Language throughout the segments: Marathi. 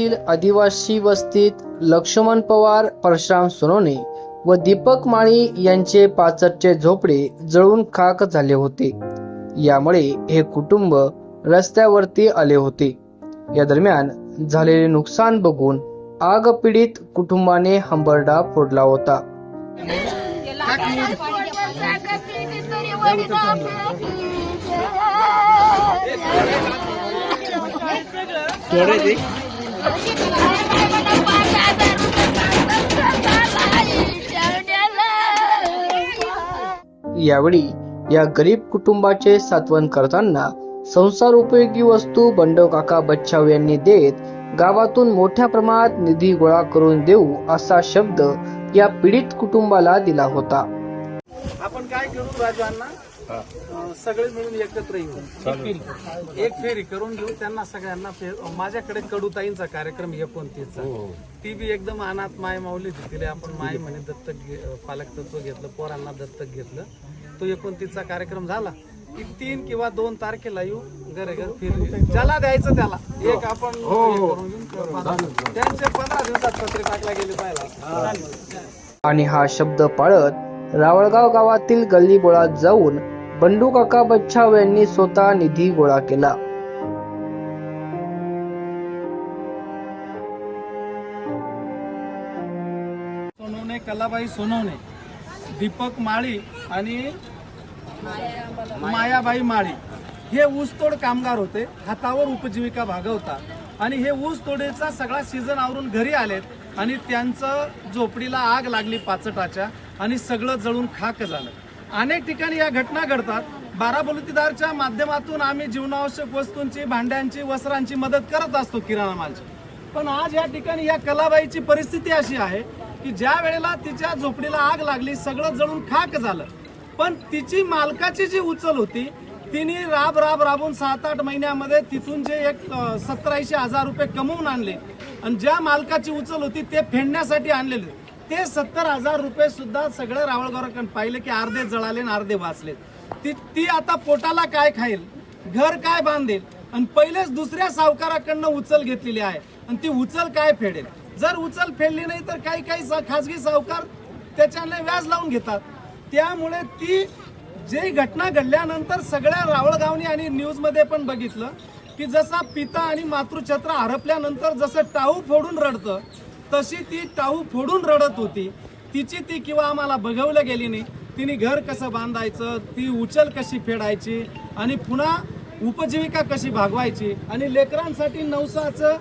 येथील आदिवासी वस्तीत लक्ष्मण पवार परशुराम सोनवणे व दीपक माळी यांचे पाचटचे झोपडे जळून खाक झाले होते. यामुळे हे कुटुंब रस्त्यावरती आले होते. या दरम्यान झालेले नुकसान बघून आग पीडित कुटुंबाने हंबरडा फोडला होता. यावेळी या गरीब कुटुंबाचे सात्वन करताना संसार उपयोगी वस्तू बंडो काका बच्चाव यांनी देत गावातून मोठ्या प्रमाणात निधी गोळा करून देऊ असा शब्द या पीडित कुटुंबाला दिला होता. आपण काय करू राजू अं, सगळे मिळून एकत्र येऊ. एक फेरी. करून घेऊ त्यांना सगळ्यांना फेर माझ्याकडे कडूताईंचा कार्यक्रम एकोणतीसचा. ती बी एकदम अनाथ माय माऊली तिथे आपण माय म्हणे दत्तक घे- पालक तत्व घेतलं पोरांना दत्तक घेतलं. तो एकोणतीसचा कार्यक्रम झाला. की तीन किंवा दोन तारखेला येऊ घरे घर फिर ज्याला द्यायचं त्याला. एक आपण हे करून त्यांचे पंधरा दिवसात पत्रे टाकला गेले पाहिला आणि हा शब्द पाळत रावळगाव गावातील गल्ली बोळात जाऊन बंडू काका बच्छाव यांनी स्वतः निधी गोळा केला. सोनवणे कलाबाई सोनवणे दीपक माळी आणि मायाबाई माळी. हे ऊसतोड कामगार होते हातावर उपजीविका भागवतात आणि हे ऊस तोडीचा सगळा सीझन आवरून घरी आलेत आणि त्यांचं झोपडीला आग लागली पाचटाच्या आणि सगळं जळून खाक झालं. अनेक ठिकाणी या घटना घडतात. बाराबलुतीदारच्या माध्यमातून आम्ही जीवनावश्यक वस्तूंची भांड्यांची वस्त्रांची मदत करत असतो किराणा मालची. पण आज या ठिकाणी या कलाबाईची परिस्थिती अशी आहे की ज्या वेळेला तिच्या झोपडीला आग लागली सगळं जळून खाक झालं. पण तिची मालकाची जी उचल होती तिने राब राब राबून सात आठ महिन्यामध्ये तिथून जे एक सत्तर ऐंशी हजार रुपये कमवून आणले. आणि ज्या मालकाची उचल होती ते फेडण्यासाठी आणलेले. ते सत्तर हजार रुपये सुद्धा सगळं रावळगावकडे पाहिलं की अर्धे जळाले आणि अर्धे वाचले. ती ती आता पोटाला काय खाईल? घर काय बांधेल? आणि पहिलेच दुसऱ्या सावकाराकडनं उचल घेतलेली आहे. आणि ती उचल काय फेडेल? जर उचल फेडली नाही तर काही काही सा- खाजगी सावकार त्याच्याने व्याज लावून घेतात. त्यामुळे ती जे घटना घडल्यानंतर सगळ्या रावळगावनी आणि न्यूजमध्ये पण बघितलं की जसा पिता आणि मातृछत्र हरपल्यानंतर जसं टाऊ फोडून रडतं तशी ती टाऊ फोडून रडत होती. तिची ती किंवा आम्हाला बघवलं गेली नाही. तिने घर कसं बांधायचं ती उचल कशी फेडायची आणि पुन्हा उपजीविका कशी भागवायची आणि लेकरांसाठी नवसाचं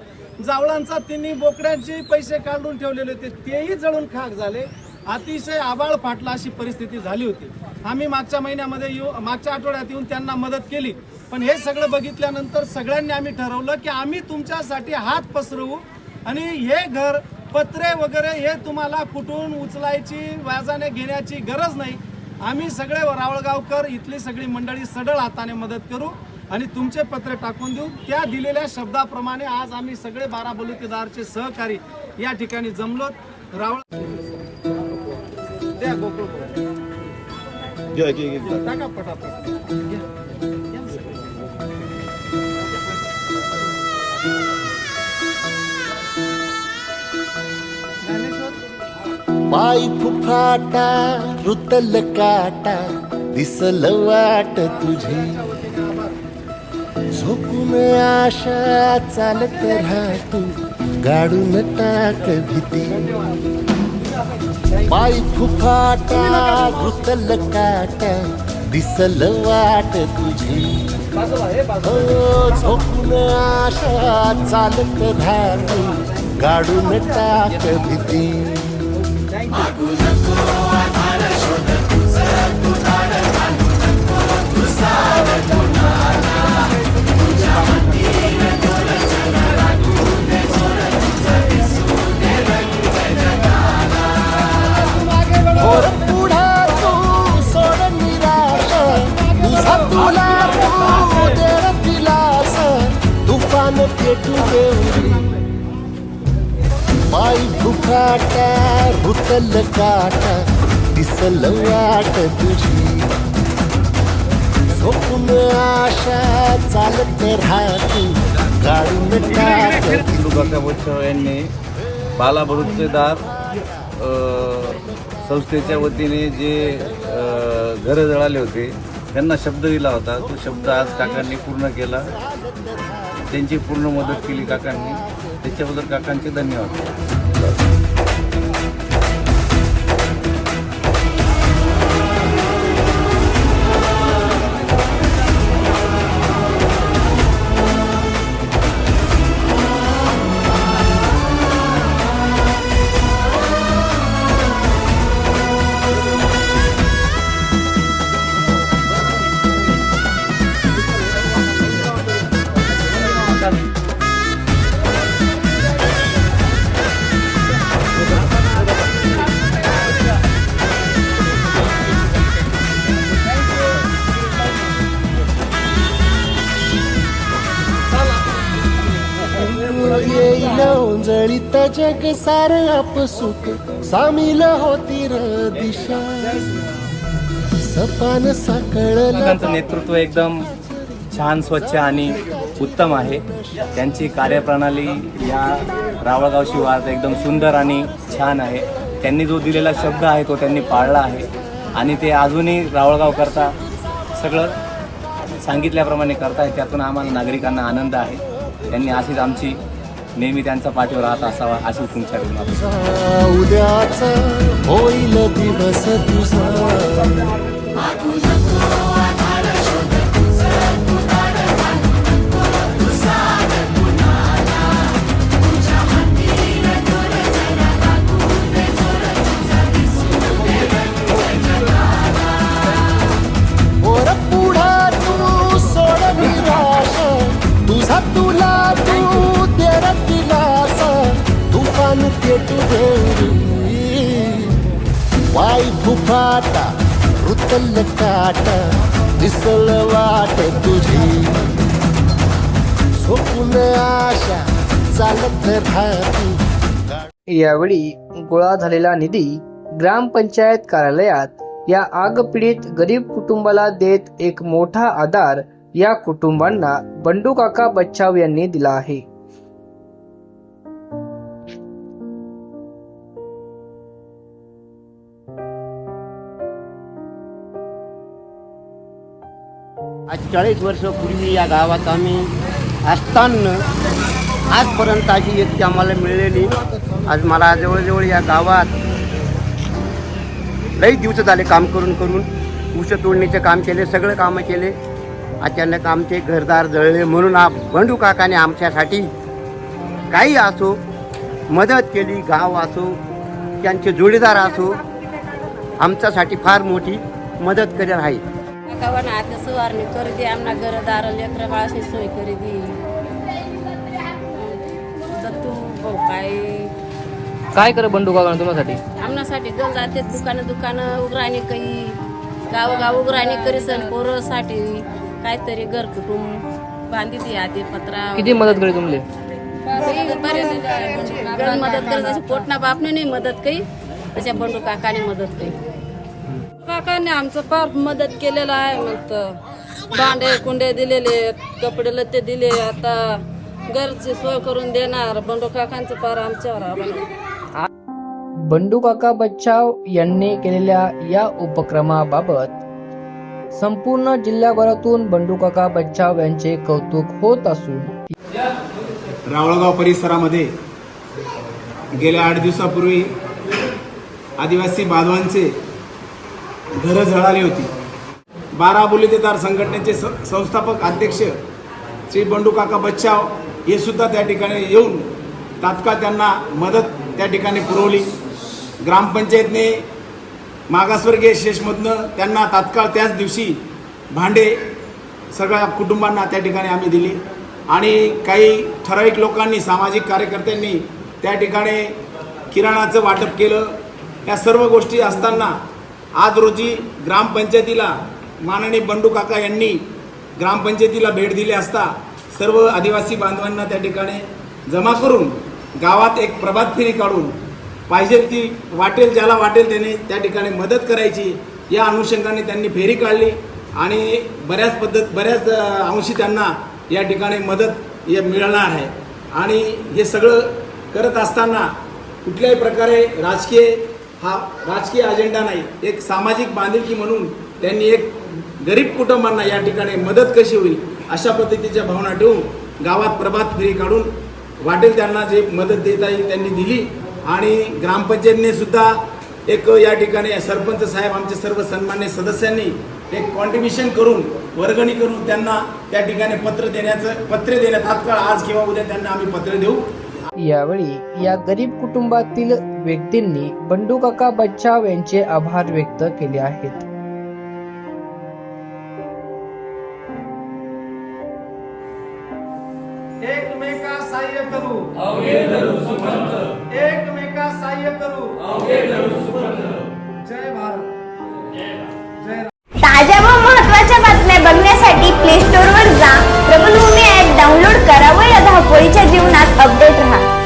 जावळांचा तिने बोकड्यांचे पैसे काढून ठेवलेले होते तेही जळून खाक झाले. अतिशय आबाळ फाटला अशी परिस्थिती झाली होती. आम्ही मागच्या महिन्यामध्ये येऊ मागच्या आठवड्यात येऊन त्यांना मदत केली. पण हे सगळं बघितल्यानंतर सगळ्यांनी आम्ही ठरवलं की आम्ही तुमच्यासाठी हात पसरवू आणि हे घर पत्रे वगैरे हे तुम्हाला कुठून उचलायची व्याजाने घेण्याची गरज नाही. आम्ही सगळे रावळगावकर इथली सगळी मंडळी सडळ हाताने मदत करू आणि तुमचे पत्रे टाकून देऊ. त्या दिलेल्या शब्दाप्रमाणे आज आम्ही सगळे बारा बलुतेदारचे सहकारी या ठिकाणी जमलोत रावळ द्या गोकुळ टाका पटापट. पाय फुफाटा रुतल काटा दिसल वाट तुझी. झोपून आशा चालत राहतू गाडून टाक भीती. पाय फुफाटा रुतल काटा दिसल वाट तुझी. हो, झोपून आशा चालत राहतू गाडून टाक भीती. Who's पाय फुकाटा रुतल काटा दिसल वाट तुझी. झोपून आशा चालत राहते काढून टाक यांनी बाला संस्थेच्या वतीने जे घरं जळाले होते त्यांना शब्द दिला होता. तो शब्द आज काकांनी पूर्ण केला. त्यांची पूर्ण मदत केली काकांनी. त्याच्याबद्दल काकांचे धन्यवाद. ओंजळीत जग सार आपसुक सामील होती र दिशा. सपान साकळला त्यांचं नेतृत्व एकदम छान स्वच्छ आणि उत्तम आहे. त्यांची कार्यप्रणाली या रावळगाव शिवारात एकदम सुंदर आणि छान आहे. त्यांनी जो दिलेला शब्द आहे तो त्यांनी पाळला आहे. आणि ते अजूनही रावळगाव करता सगळं सांगितल्याप्रमाणे करताय त्यातून आम्हाला नागरिकांना आनंद आहे. त्यांनी अशीच आमची नेहमी त्यांचा पाठीवर राहत असावा तुमच्याकडून अपेक्षा उद्याचा होईल दिवस तुझा. रुतल काटा दिसल वाट तुझी. झोपून आशा चालत राहती. यावेळी गोळा झालेला निधी ग्रामपंचायत कार्यालयात या आगपीडित गरीब कुटुंबाला देत एक मोठा आधार या कुटुंबांना बंडू काका बच्चाव यांनी दिला आहे. आज चाळीस वर्षापूर्वी या गावात आम्ही असताना आजपर्यंत अशी व्यक्ती आम्हाला मिळलेली. आज मला जवळजवळ या गावात लई दिवस झाले काम करून करून ऊस तोडणीचे काम केले सगळं कामं केले. अचानक आमचे घरदार जळले म्हणून हा बंडू काकाने आमच्यासाठी काही असो मदत केली गाव असो त्यांचे जोडीदार असो आमच्यासाठी फार मोठी मदत करत आहे. हात सुवारणी करी दे आमना घरदार लेकर बाळाशी सोय करी दे दत्तू भाऊ काय? काय कर बंडू काका तुमच्यासाठी? आमनासाठी गल जाते दुकानं दुकानं उघराणी काही गाव गाव उघराणी करी सण पोरसाठी. काहीतरी घर कुटुंब बांधी दे आधी पत्रा किती मदत करी तुमले? बरेच मदत करत पोटना बापने नाही मदत काही तशा बंडू काकाने मदत काही काकाने आमचं फार मदत केलेलं आहे मग भांडे कुंडे दिलेले कपडे लत्ते दिले आता घरची सोय करून देणार. बंडू काकांचं फार आमच्यावर आभार. बंडू काका बच्चाव यांनी केलेल्या या उपक्रमाबाबत संपूर्ण जिल्ह्याभरातून बंडू काका बच्चाव यांचे कौतुक होत असून रावळगाव परिसरामध्ये गेल्या आठ दिवसापूर्वी आदिवासी बांधवांचे घरं जळाली होती. बारा बुलेतेदार संघटनेचे स संस्थापक अध्यक्ष श्री बंडू काका बच्चाव हे सुद्धा त्या ठिकाणी येऊन तात्काळ त्यांना मदत त्या ठिकाणी पुरवली. ग्रामपंचायतने मागासवर्गीय शेषमधनं त्यांना तात्काळ त्याच दिवशी भांडे सगळ्या कुटुंबांना त्या ठिकाणी आम्ही दिली. आणि काही ठराविक लोकांनी सामाजिक कार्यकर्त्यांनी त्या ठिकाणी किराणाचं वाटप केलं. या सर्व गोष्टी असताना आज रोजी ग्रामपंचायतीला माननीय बंडू काका यांनी ग्रामपंचायतीला भेट दिली असता सर्व आदिवासी बांधवांना त्या ठिकाणी जमा करून गावात एक प्रभात फेरी काढून पाहिजे ती वाटेल ज्याला वाटेल त्याने त्या ठिकाणी मदत करायची या अनुषंगाने त्यांनी फेरी काढली आणि बऱ्याच पद्धत बऱ्याच अंशी त्यांना या ठिकाणी मदत या मिळणार आहे. आणि हे सगळं करत असताना कुठल्याही प्रकारे राजकीय हा राजकीय अजेंडा नाही एक सामाजिक बांधिलकी म्हणून त्यांनी एक गरीब कुटुंबांना या ठिकाणी मदत कशी होईल अशा पद्धतीच्या भावना ठेवून गावात प्रभात फेरी काढून वाटेल त्यांना जे मदत देता येईल त्यांनी दिली. आणि ग्रामपंचायतीने सुद्धा एक या ठिकाणी सरपंच साहेब आमचे सर्व सन्मान्य सदस्यांनी एक कॉन्ट्रीब्युशन करून वर्गणी करून त्यांना त्या ठिकाणी पत्र देण्याचं पत्रे देण्यात तात्काळ आज किंवा उद्या त्यांना आम्ही पत्र देऊ. यावेळी या गरीब कुटुंबातील व्यक्तींनी बंडू काका बच्चाव यांचे आभार व्यक्त केले आहेत. एकमेका सहाय्य करू. एकमेका सहाय्य करू. जय भारत. जय ताज्या व महत्त्वाच्या बातम्या बघण्यासाठी प्ले स्टोअर वर जा. प्रबलभूमी ऍप डाउनलोड करा व पोळीच्या जीवनात अपडेट राहा.